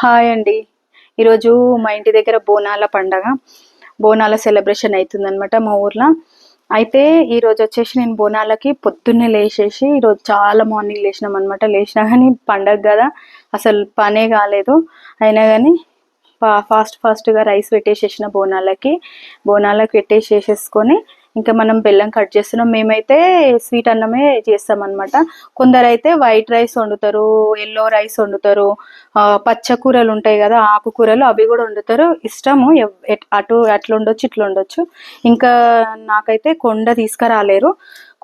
Hi అండి. ఈరోజు మా ఇంటి దగ్గర బోనాల పండగ. బోనాల సెలబ్రేషన్ అవుతుందనమాట మా ఊర్లో. అయితే ఈరోజు వచ్చేసి నేను బోనాలకి పొద్దున్నే లేచేసి ఈరోజు చాలా మార్నింగ్ లేచినాం అనమాట లేచినా కానీ పండగ కదా. అసలు పనే కాలేదు. అయినా కానీ ఫాస్ట్ ఫాస్ట్గా రైస్ పెట్టేసేసిన బోనాలకి. బోనాలకి పెట్టేసేసేసుకొని ఇంకా మనం బెల్లం కట్ చేస్తున్నాం. మేమైతే స్వీట్ అన్నమే చేస్తాం అనమాట కొందరైతే వైట్ రైస్ వండుతారు ఎల్లో రైస్ వండుతారు పచ్చకూరలు పచ్చ కూరలు ఉంటాయి కదా ఆకుకూరలు అవి కూడా వండుతారు. ఇష్టము అటు అట్లా ఉండొచ్చు ఇట్లా ఉండొచ్చు ఇంకా నాకైతే కొండ తీసుకురాలేరు.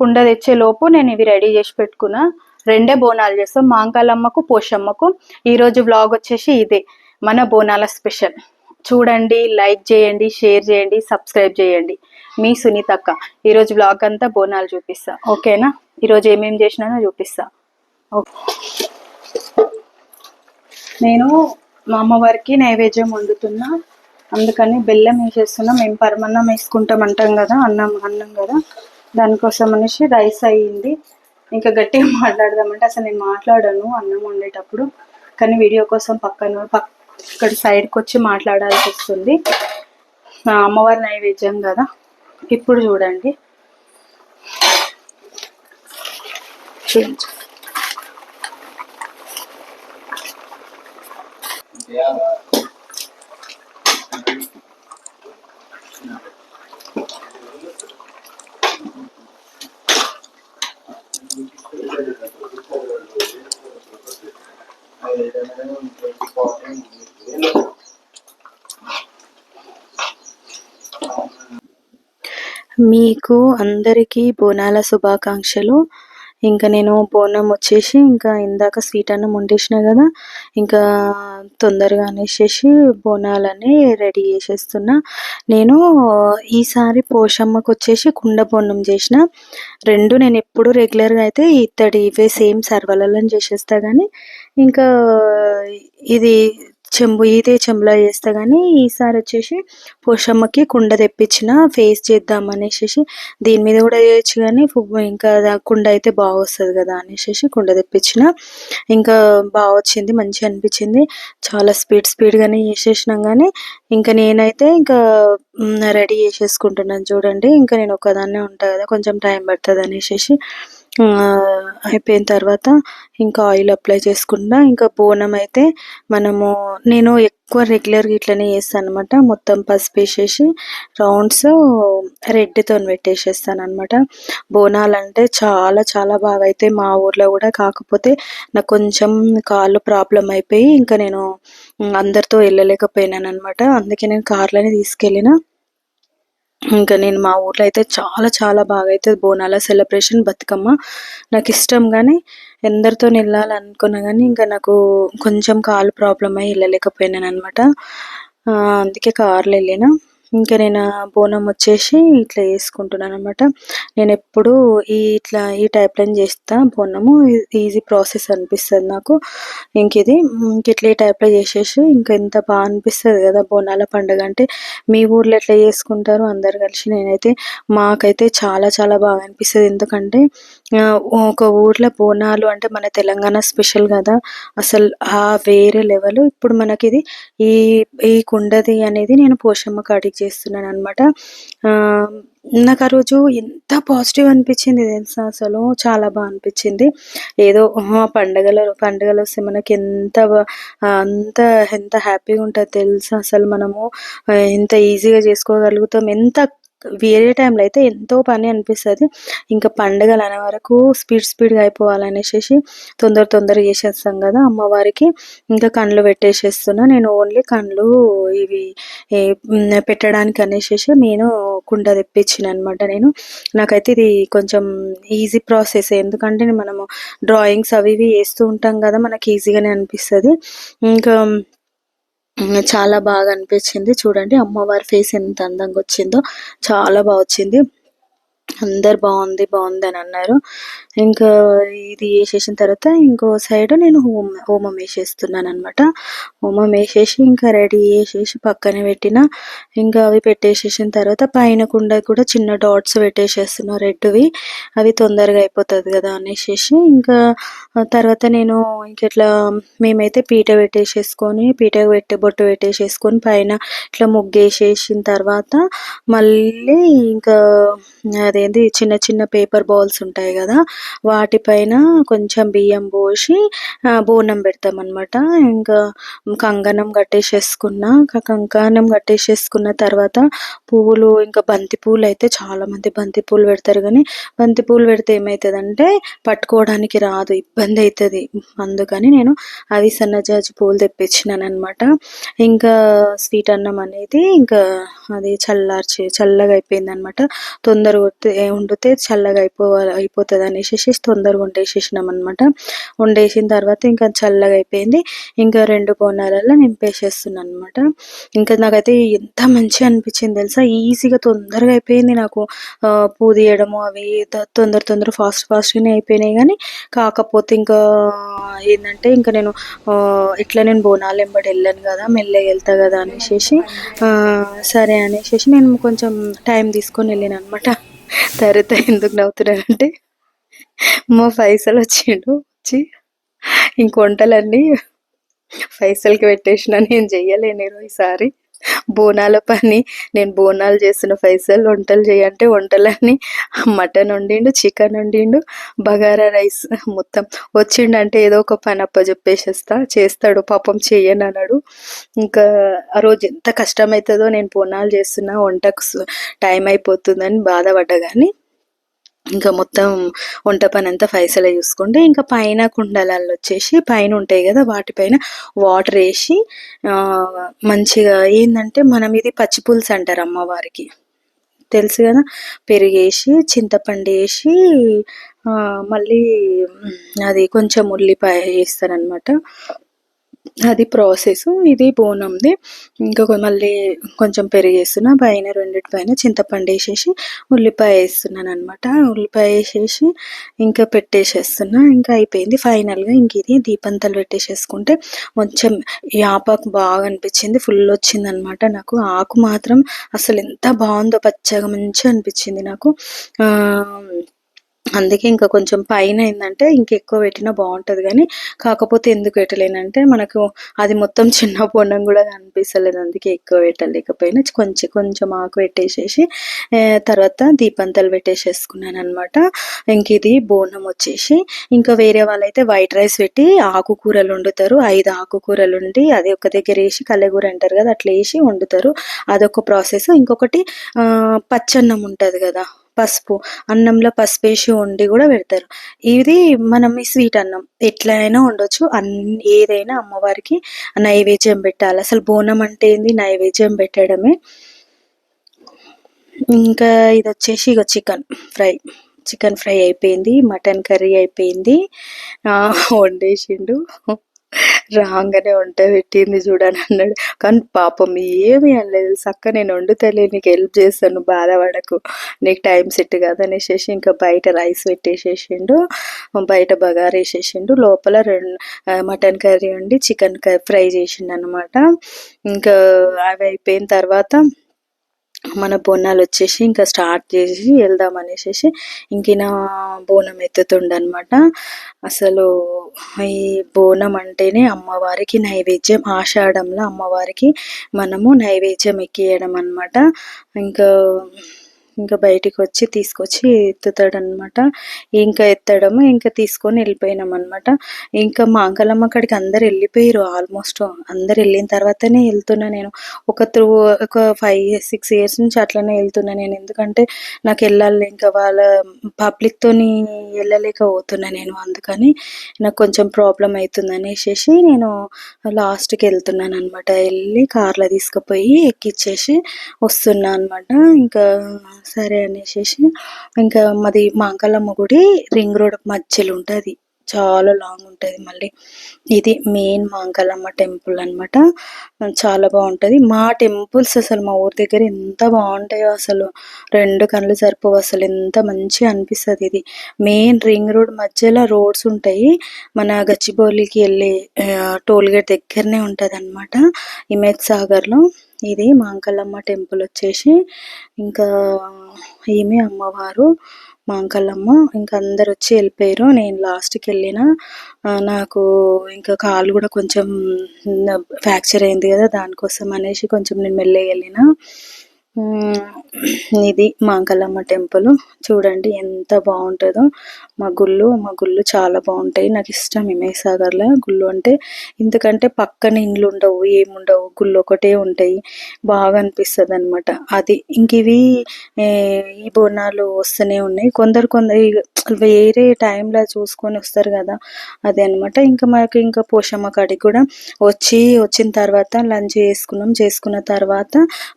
కుండ తెచ్చే లోపు నేను ఇవి రెడీ చేసి పెట్టుకున్నా. రెండే బోనాలు చేస్తాం. మాంకాలమ్మకు పోషమ్మకు. ఈరోజు బ్లాగ్ వచ్చేసి ఇదే. మన బోనాల స్పెషల్. చూడండి లైక్ చేయండి షేర్ చేయండి సబ్స్క్రైబ్ చేయండి. మీ సునీతక్క ఈరోజు బ్లాగ్ అంతా బోనాలు చూపిస్తా. ఓకేనా? ఈరోజు ఏమేమి చేసినానో చూపిస్తా. నేను మా అమ్మవారికి నైవేద్యం వండుతున్నా. అందుకని బెల్లం వేసేస్తున్నా. మేము పరమన్నం వేసుకుంటాం అంటాం కదా అన్నం అన్నం కదా. దానికోసం అనేసి రైస్ అయ్యింది. ఇంకా గట్టిగా మాట్లాడదామంటే అసలు నేను మాట్లాడను అన్నం వండేటప్పుడు. కానీ వీడియో కోసం పక్కన పక్క ఇక్కడ సైడ్కి వచ్చి మాట్లాడాల్సి వస్తుంది. అమ్మవారి నైవేద్యం కదా. ఇప్పుడు చూడండి. చూడండి మీకు అందరికీ బోనాల శుభాకాంక్షలు. ఇంకా నేను బోనం వచ్చేసి ఇంకా ఇందాక స్వీట్ అన్నం వండేసిన కదా ఇంకా తొందరగా అనేసేసి బోనాలని రెడీ చేసేస్తున్నా. నేను ఈసారి పోషమ్మకు వచ్చేసి కుండ బోనం చేసిన. రెండు నేను ఎప్పుడు రెగ్యులర్గా అయితే ఇత్తడి ఇవే సేమ్ సర్వలలో చేసేస్తా కానీ ఇంకా ఇది చెంబు ఇదే చెంబులో చేస్తా కానీ ఈసారి వచ్చేసి పోషమ్మకి కుండ తెప్పించిన ఫేస్ చేద్దాం అనేసి దీని మీద కూడా చేయొచ్చు కానీ ఇంకా కుండ అయితే బాగా వస్తుంది కదా అనేసి కుండ తెప్పించిన. ఇంకా బాగా వచ్చింది మంచిగా అనిపించింది. చాలా స్పీడ్ స్పీడ్గానే చేసేసినాం కానీ ఇంకా నేనైతే ఇంకా రెడీ చేసేసుకుంటున్నాను చూడండి. ఇంకా నేను ఒకదాన్నే ఉంటా కదా కొంచెం టైం పడుతుంది అనేసి అయిపోయిన తర్వాత ఇంకా ఆయిల్ అప్లై చేసుకుంటా ఇంకా బోనం అయితే మనము నేను ఎక్కువ రెగ్యులర్గా ఇట్లనే చేస్తాను అనమాట మొత్తం పసుపు వేసేసి రౌండ్స్ రెడ్తో పెట్టేసేస్తాను అనమాట బోనాలు అంటే చాలా చాలా బాగా అయితే మా ఊర్లో కూడా కాకపోతే నాకు కొంచెం కాళ్ళు ప్రాబ్లం అయిపోయి ఇంకా నేను అందరితో వెళ్ళలేకపోయినాను అనమాట అందుకే నేను కార్లోనే తీసుకెళ్ళిన. ఇంకా నేను మా ఊర్లో అయితే చాలా చాలా బాగా అయితే బోనాల సెలబ్రేషన్ బతుకమ్మ. నాకు ఇష్టం కానీ ఎందరితో వెళ్ళాలనుకున్నా కానీ ఇంకా నాకు కొంచెం కాలు ప్రాబ్లం అయ్యి వెళ్ళలేకపోయినాను అనమాట అందుకే కార్లో వెళ్ళినా. ఇంకా నేను బోనం వచ్చేసి ఇట్లా వేసుకుంటున్నాను అనమాట నేను ఎప్పుడు ఈ ఇట్లా ఈ టైప్లో చేస్తా బోనము. ఈజీ ప్రాసెస్ అనిపిస్తుంది నాకు. ఇంక ఇది ఇంక ఇట్లా ఈ టైప్లో చేసేసి ఇంకా ఎంత బాగా అనిపిస్తుంది కదా బోనాల పండుగ అంటే మీ ఊర్లో ఎట్లా చేసుకుంటారు అందరు కలిసి నేనైతే మాకైతే చాలా చాలా బాగా అనిపిస్తుంది. ఎందుకంటే ఒక ఊర్లో బోనాలు అంటే మన తెలంగాణ స్పెషల్ కదా. అసలు ఆ వేరే లెవెల్. ఇప్పుడు మనకి ఇది ఈ ఈ కుండది అనేది నేను పోషమ్మ కాడికి చేస్తున్నాను అనమాట నాకు ఆ రోజు ఎంత పాజిటివ్ అనిపించింది తెలుసా? అసలు చాలా బాగా అనిపించింది. ఏదో ఆహా, పండగలు పండగలు వస్తే మనకి ఎంత అంత ఎంత హ్యాపీగా ఉంటుంది తెలుసా? అసలు మనము ఎంత ఈజీగా చేసుకోగలుగుతాం? ఎంత వేరే టైంలో అయితే ఎంతో పని అనిపిస్తుంది. ఇంకా పండుగలు అనే వరకు స్పీడ్ స్పీడ్గా అయిపోవాలనేసి తొందర తొందర చేసేస్తాం కదా అమ్మవారికి. ఇంకా కళ్ళు పెట్టేసేస్తున్నా. నేను ఓన్లీ కళ్ళు ఇవి పెట్టడానికి అనేసి నేను కుండ తెప్పించిన అనమాట నేను. నాకైతే ఇది కొంచెం ఈజీ ప్రాసెస్ ఎందుకంటే మనము డ్రాయింగ్స్ అవి ఇవి వేస్తూ ఉంటాం కదా మనకి ఈజీగానే అనిపిస్తుంది. ఇంకా చాలా బాగా అనిపించింది. చూడండి అమ్మవారి ఫేస్ ఎంత అందంగా వచ్చిందో. చాలా బాగా వచ్చింది. అందరు బాగుంది బాగుంది అని అన్నారు. ఇంకా ఇది వేసేసిన తర్వాత ఇంకో సైడ్ నేను హోమ హోమం వేసేస్తున్నాను అనమాట హోమం వేసేసి ఇంకా రెడీ చేసేసి పక్కన పెట్టిన ఇంకా అవి పెట్టేసేసిన తర్వాత పైన కుండ కూడా చిన్న డాట్స్ పెట్టేసేస్తున్నా రెడ్వి. అవి తొందరగా అయిపోతుంది కదా అనేసి ఇంకా తర్వాత నేను ఇంకెట్లా మేమైతే పీట పెట్టేసేసుకొని పీట పెట్టే బొట్టు పెట్టేసేసుకొని పైన ఇట్లా ముగ్గేసేసిన తర్వాత మళ్ళీ ఇంకా అదేంటి చిన్న చిన్న పేపర్ బాల్స్ ఉంటాయి కదా వాటిపైన కొంచెం బియ్యం పోసి బోనం పెడతాం అనమాట ఇంకా కంకణం కట్టేసేసుకున్న కంకణం కట్టేసేసుకున్న తర్వాత పువ్వులు ఇంకా బంతి పూలు అయితే చాలామంది బంతి పూలు పెడతారు. కానీ బంతి పూలు పెడితే ఏమవుతుందంటే పట్టుకోవడానికి రాదు ఇబ్బంది అవుతుంది అందుకని నేను అవి సన్నజాజి పూలు తెప్పించినాను అనమాట ఇంకా స్వీట్ అన్నం అనేది ఇంకా అది చల్లార్చి చల్లగా అయిపోయింది అనమాట తొందరగా వండితే చల్లగా అయిపోవాలి అయిపోతుంది అనేసి తొందరగా వండేసేసినాం అనమాట వండేసిన తర్వాత ఇంకా చల్లగా అయిపోయింది. ఇంకా రెండు బోనాలలో నింపేసేస్తున్నాను అనమాట ఇంకా నాకైతే ఎంత మంచిగా అనిపించింది తెలుసా? ఈజీగా తొందరగా అయిపోయింది నాకు. పూదీయడము అవి తొందర తొందర ఫాస్ట్ ఫాస్ట్గానే అయిపోయినాయి కానీ కాకపోతే ఇంకా ఏంటంటే ఇంకా నేను ఇట్లా నేను బోనాలు వెంబడి వెళ్ళాను కదా మెల్లగా వెళ్తా కదా అనేసి సరే అనేసి నేను కొంచెం టైం తీసుకొని వెళ్ళాను అనమాట తర్వాత ఎందుకు నవ్వుతున్నానంటే మా పైసలు వచ్చిండు వచ్చి ఇంక వంటలన్నీ పైసలకి పెట్టేసిన నేను చెయ్యలేను ఈసారి. బోనాల పని. నేను బోనాలు చేసిన పైసలు వంటలు చేయంటే వంటలన్నీ మటన్ వండిండు చికెన్ వండిండు బగారా రైస్ మొత్తం. వచ్చిండంటే ఏదో ఒక పని అప్ప చెప్పేసేస్తా. చేస్తాడు పాపం చెయ్యను అన్నాడు. ఇంకా ఆ రోజు ఎంత కష్టమవుతుందో నేను బోనాలు చేస్తున్నా వంటకు టైం అయిపోతుందని బాధపడ్డా కానీ ఇంకా మొత్తం వంట పని అంతా ఫైసలే చూసుకుంటే ఇంకా పైన కుండలలో వచ్చేసి పైన ఉంటాయి కదా వాటిపైన వాటర్ వేసి మంచిగా ఏంటంటే మనం ఇది పచ్చిపులుసు అంటారు అమ్మవారికి. తెలుసు కదా? పెరిగేసి చింతపండు వేసి మళ్ళీ అది కొంచెం ఉల్లిపాయ వేస్తారనమాట అది ప్రాసెస్ ఇది బోనంది. ఇంకా మళ్ళీ కొంచెం పెరిగేస్తున్నా పైన రెండింటి పైన చింతపండు వేసేసి ఉల్లిపాయ వేస్తున్నాను అనమాట ఉల్లిపాయ వేసేసి ఇంకా పెట్టేసేస్తున్నా ఇంకా అయిపోయింది. ఫైనల్గా ఇంక ఇది దీపంతలు పెట్టేసేసుకుంటే కొంచెం యాపాకు బాగా అనిపించింది ఫుల్ వచ్చింది అనమాట నాకు. ఆకు మాత్రం అసలు ఎంత బాగుందో పచ్చగా మంచిగా అనిపించింది నాకు. అందుకే ఇంకా కొంచెం పైన ఏంటంటే ఇంకెక్కువ పెట్టినా బాగుంటుంది కానీ కాకపోతే ఎందుకు పెట్టలేనంటే మనకు అది మొత్తం చిన్న పొండం కూడా కనిపిస్తలేదు. అందుకే ఎక్కువ పెట్టలేకపోయినా కొంచెం కొంచెం ఆకు పెట్టేసేసి తర్వాత దీపంతలు పెట్టేసేసుకున్నాను అనమాట ఇంక ఇది బోనం వచ్చేసి ఇంకా వేరే వాళ్ళైతే వైట్ రైస్ పెట్టి ఆకుకూరలు వండుతారు. ఐదు ఆకుకూరలు ఉండి అది ఒక దగ్గర వేసి కల్లెగూర అంటారు కదా అట్లా వేసి వండుతారు. అదొక ప్రాసెస్. ఇంకొకటి పచ్చన్నం ఉంటుంది కదా. పసుపు అన్నంలో పసుపు వేసి వండి కూడా పెడతారు. ఇది మనం ఈ స్వీట్ అన్నం ఎట్లయినా ఉండొచ్చు అన్ని ఏదైనా అమ్మవారికి నైవేద్యం పెట్టాలి. అసలు బోనం అంటే ఏంది? నైవేద్యం పెట్టడమే. ఇంకా ఇది వచ్చేసి ఇక చికెన్ ఫ్రై. చికెన్ ఫ్రై అయిపోయింది మటన్ కర్రీ అయిపోయింది. వండేసిండు. రాగానే వంట పెట్టింది చూడని అన్నాడు. కానీ పాపం ఏమి అనలేదు. చక్క నేను వండుతలే నీకు హెల్ప్ చేస్తాను బాధపడకు నీకు టైం సెట్ కాదనేసేసి ఇంకా బయట రైస్ పెట్టేసేసిండు. బయట బగారు వేసేసిండు. లోపల రెండు మటన్ కర్రీ ఉండి చికెన్ ఫ్రై చేసిండు అనమాట ఇంకా అవి అయిపోయిన తర్వాత మన బోనాలు వచ్చేసి ఇంకా స్టార్ట్ చేసి వెళ్దాం అనేసి ఇంకిన బోనం ఎత్తుతుండనమాట. అసలు ఈ బోనం అంటేనే అమ్మవారికి నైవేద్యం. ఆషాఢంలో అమ్మవారికి మనము నైవేద్యం ఎక్కియడం అనమాట ఇంకా ఇంకా బయటికి వచ్చి తీసుకొచ్చి ఎత్తుతాడనమాట ఇంకా ఎత్తడము ఇంకా తీసుకొని వెళ్ళిపోయినాం అనమాట ఇంకా మా అంకలమ్మ అక్కడికి అందరు వెళ్ళిపోయారు ఆల్మోస్ట్. అందరు వెళ్ళిన తర్వాతనే వెళ్తున్నా నేను. ఒక త్రూ ఒక ఫైవ్ సిక్స్ ఇయర్స్ నుంచి అట్లనే వెళ్తున్నా నేను. ఎందుకంటే నాకు వెళ్ళాలి ఇంకా వాళ్ళ పబ్లిక్తోని వెళ్ళలేకపోతున్నా నేను. అందుకని నాకు కొంచెం ప్రాబ్లం అవుతుంది అనేసి నేను లాస్ట్కి వెళ్తున్నాను అనమాట వెళ్ళి కార్లో తీసుకుపోయి ఎక్కిచ్చేసి వస్తున్నా అనమాట ఇంకా సరే అనేసి ఇంకా మాది మాంకలమ్మ గుడి రింగ్ రోడ్ మధ్యలో ఉంటుంది చాలా లాంగ్ ఉంటుంది మళ్ళీ. ఇది మెయిన్ మాంకాలమ్మ టెంపుల్ అన్నమాట. చాలా బాగుంటుంది. మా టెంపుల్స్ అసలు మా ఊరి దగ్గర ఎంత బాగుంటాయో అసలు. రెండు కళ్ళు సరిపోవు అసలు. ఎంత మంచిగా అనిపిస్తుంది ఇది. మెయిన్ రింగ్ రోడ్ మధ్యలో రోడ్స్ ఉంటాయి. మన గచ్చిబౌలికి వెళ్ళే టోల్ గేట్ దగ్గరనే ఉంటుంది అనమాట ఇమేజ్ సాగర్లో. ఇది మాంకలమ్మ టెంపుల్ వచ్చేసి. ఇంకా ఈమె అమ్మవారు మాంకలమ్మ ఇంకా అందరు వచ్చి వెళ్ళిపోయారు. నేను లాస్ట్కి వెళ్ళిన. నాకు ఇంకా కాలు కూడా కొంచెం ఫ్రాక్చర్ అయింది కదా దానికోసం అనేసి కొంచెం నేను మెల్లగా వెళ్ళిన. ఇది మాంకాలమ్మ టెంపుల్. చూడండి ఎంత బాగుంటుందో. మా గుళ్ళు మా గుళ్ళు చాలా బాగుంటాయి. నాకు ఇష్టం హిమేష్ సాగర్లో గుళ్ళు అంటే ఎందుకంటే పక్కన ఇండ్లు ఉండవు ఏముండవు. గుళ్ళు ఒకటే ఉంటాయి. బాగా అనిపిస్తుంది అనమాట అది ఇంక ఇవి ఈ బోనాలు వస్తూనే ఉన్నాయి. కొందరు కొందరు వేరే టైంలో చూసుకొని వస్తారు కదా. అదే అనమాట ఇంకా మాకు ఇంకా పోషమ్మ కాడికి కూడా వచ్చి వచ్చిన తర్వాత లంచ్ చేసుకున్నాం. చేసుకున్న తర్వాత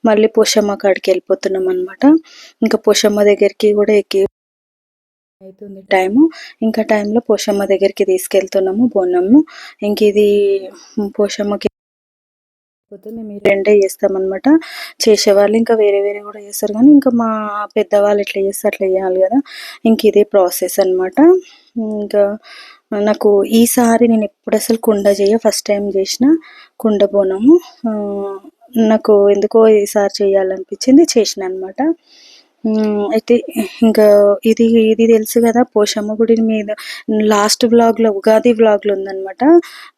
మళ్ళీ పోషమ్మ కాడికి వెళ్ళిపోతున్నాం అనమాట ఇంకా పోషమ్మ దగ్గరికి కూడా ఎక్కి అవుతుంది టైము. ఇంకా టైంలో పోషమ్మ దగ్గరికి తీసుకెళ్తున్నాము బోనము ఇంక ఇది పోషమ్మకి పోతే మేము రెండే చేస్తామన్నమాట. చేసేవాళ్ళు ఇంకా వేరే వేరే కూడా చేస్తారు కానీ ఇంకా మా పెద్దవాళ్ళు ఎట్లా చేస్తే అట్లా చేయాలి కదా. ఇంక ఇదే ప్రాసెస్ అనమాట ఇంకా నాకు ఈసారి నేను ఎప్పుడు అసలు కుండ చేయ ఫస్ట్ టైం చేసిన కుండ బోనము. నాకు ఎందుకో ఈసారి చేయాలనిపించింది చేసిన అనమాట అయితే ఇంకా ఇది ఇది తెలుసు కదా పోషమ్మ గుడి మీద. లాస్ట్ వ్లాగ్లో ఉగాది వ్లాగ్లో ఉందన్నమాట.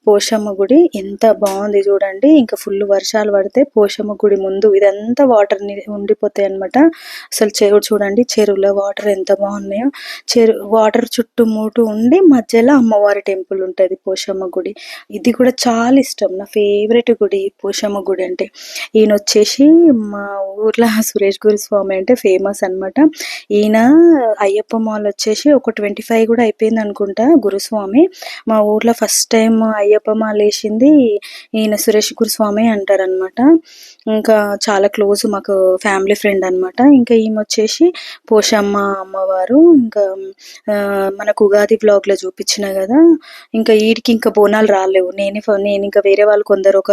పోషమ్మ గుడి ఎంత బాగుంది చూడండి. ఇంకా ఫుల్ వర్షాలు పడితే పోషమ్మ గుడి ముందు ఇదంతా వాటర్ ఉండిపోతాయి అనమాట అసలు చెరువు చూడండి చెరువులో వాటర్ ఎంత బాగున్నాయో. చెరువు వాటర్ చుట్టూ చుట్టుముట్టు ఉండి మధ్యలో అమ్మవారి టెంపుల్ ఉంటుంది పోషమ్మ గుడి. ఇది కూడా చాలా ఇష్టం. నా ఫేవరెట్ గుడి పోషమ్మ గుడి అంటే. ఈయన వచ్చేసి మా ఊర్లో సురేష్ గురు స్వామి అంటే ఫేమస్. అన్నమాట. ఈయన అయ్యప్ప మాల్ వచ్చేసి ఒక ట్వంటీ ఫైవ్ కూడా అయిపోయింది అనుకుంటా గురుస్వామి. మా ఊర్లో ఫస్ట్ టైం అయ్యప్ప మాల్ వేసింది ఈయన సురేష్ గురుస్వామి అంటారనమాట ఇంకా చాలా క్లోజ్ మాకు ఫ్యామిలీ ఫ్రెండ్ అన్నమాట. ఇంకా ఈమె వచ్చేసి పోషమ్మ అమ్మవారు. ఇంకా మనకు ఉగాది బ్లాగ్లో లో చూపించిన కదా. ఇంకా వీడికి ఇంకా బోనాలు రాలేవు. నేనే నేను ఇంకా వేరే వాళ్ళు కొందరు ఒక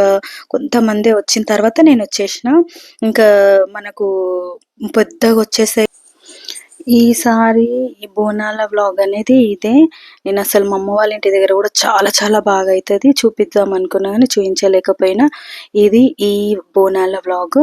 కొంతమంది వచ్చిన తర్వాత నేను వచ్చేసిన. ఇంకా మనకు పెద్దగా వచ్చేసే ఈసారి ఈ బోనాల వ్లాగ్ అనేది ఇదే. నేను అసలు మా అమ్మ వాళ్ళ ఇంటి దగ్గర కూడా చాలా చాలా బాగా అవుతుంది చూపిద్దాం అనుకున్నా కానీ చూపించలేకపోయినా ఇది ఈ బోనాల వ్లాగ్